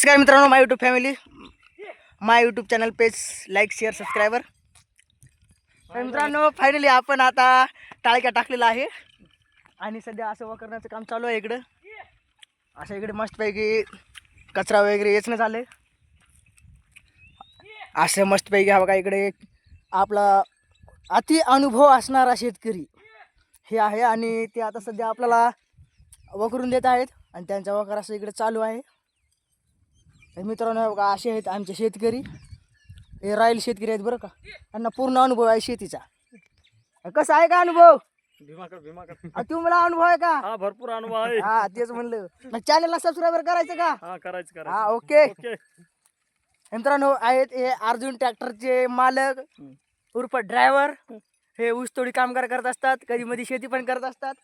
नमस्कार मित्रांनो my YouTube family my YouTube channel page like share subscriber तर मित्रांनो फायनली आपण आता टाळक्या टाकलेला आहे. आणि सध्या असं व करण्याचं काम चालू आहे इकडं. असं इकडे मस्तपैकी कचरा वगैरे येच नाही झालं असं मस्तपैकी हा बघा इकडे आपला अति अनुभव असणारा शेतकरी हे आहे. आणि ते आता सध्या आपल्याला वकरून देत आहेत. आणि त्यांचा वकर असं इकडे चालू आहे. तर मित्रांनो बघा असे आहेत आमचे शेतकरी. हे राहील शेतकरी आहेत बरं का. त्यांना पूर्ण अनुभव आहे शेतीचा. कसा आहे का अनुभव? भीमाकर भीमाकर आ, तुम्हाला अनुभव आहे का? हा भरपूर अनुभव आहे. हा तेच म्हणलं. मग चॅनलला सबस्क्रायबर करायचं का? हा करायचं हा करायचं ओके ओके मित्रांनो आहेत हे अर्जुन ट्रॅक्टरचे मालक. उर्फ ड्रायव्हर हे ऊसतोडी कामगार करत असतात कधी मध्ये शेती पण करत असतात.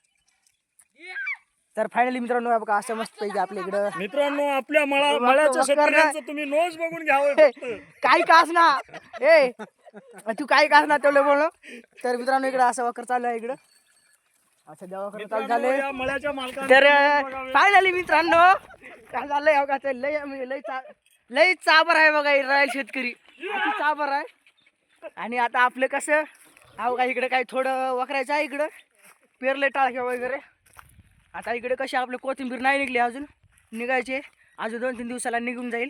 तर फायनली मित्रांनो हे बघा असं मस्त पैकी आपल्या इकडं मित्रांनो आपल्या मळा मळ्याच्या शेतकऱ्यांचं तुम्ही नोज बघून घ्यावं हे. काही कास ना. ए तू काही कास ना तेवढं बोल तर मित्रांनो इकडं असं वकर चालू आहे इकडं. असं देवा चालू मालकाने तर. फायनली मित्रांनो काय झालंय बघा ते लय म्हणजे लय चा लय चाबर आहे बघा राहील शेतकरी. चाबर आहे. आणि आता आपलं कसं हा बघा इकडे काही थोडं वकरायचं आहे इकडं. पेरले टाळक्या वगैरे. आता इकडे कशी आपली कोथिंबीर नाही निघली अजून. निघायचे अजून दोन तीन दिवसाला निघून जाईल.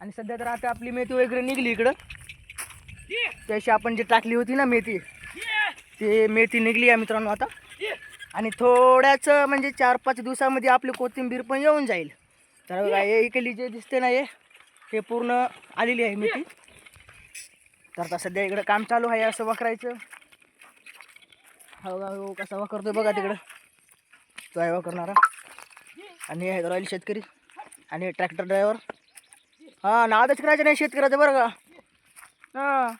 आणि सध्या तर आता आपली मेथी वगैरे निघली इकडं. त्याशी आपण जी टाकली होती ना मेथी ते मेथी निघली आहे मित्रांनो आता. आणि थोड्याच म्हणजे चार पाच दिवसामध्ये आपली कोथिंबीर पण येऊन जाईल. तर हे इकडली जे दिसते ना हे पूर्ण आलेली आहे मेथी. तर आता सध्या इकडं काम चालू आहे असं वखरायचं. हो, हो, हो कसं हो बघा तिकडं. तो आहे वकरणारा आणि हे राहील शेतकरी. आणि ट्रॅक्टर ड्रायव्हर. हां नादच करायचं नाही शेतकऱ्याचं बरं का? हां.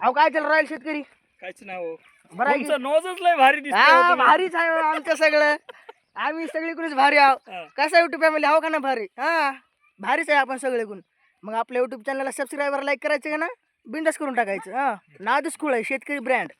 अहो काय त्याला राहील शेतकरी? काहीच नाही हो. बरं आहे की? तुमचं नोजच लय भारी हो हा. भारीच आहे हो आमचं सगळं. आम्ही सगळीकडूनच भारी आहो. कसं युट्यूब फॅमिली आहो का ना भारी? हा भारीच आहे आपण सगळेकडून मग आपल्या युट्यूब चॅनलला सबस्क्रायबर लाईक करायचं का ना? बिंदास करून टाकायचं. हा नादच खुळ आहे शेतकरी ब्रँड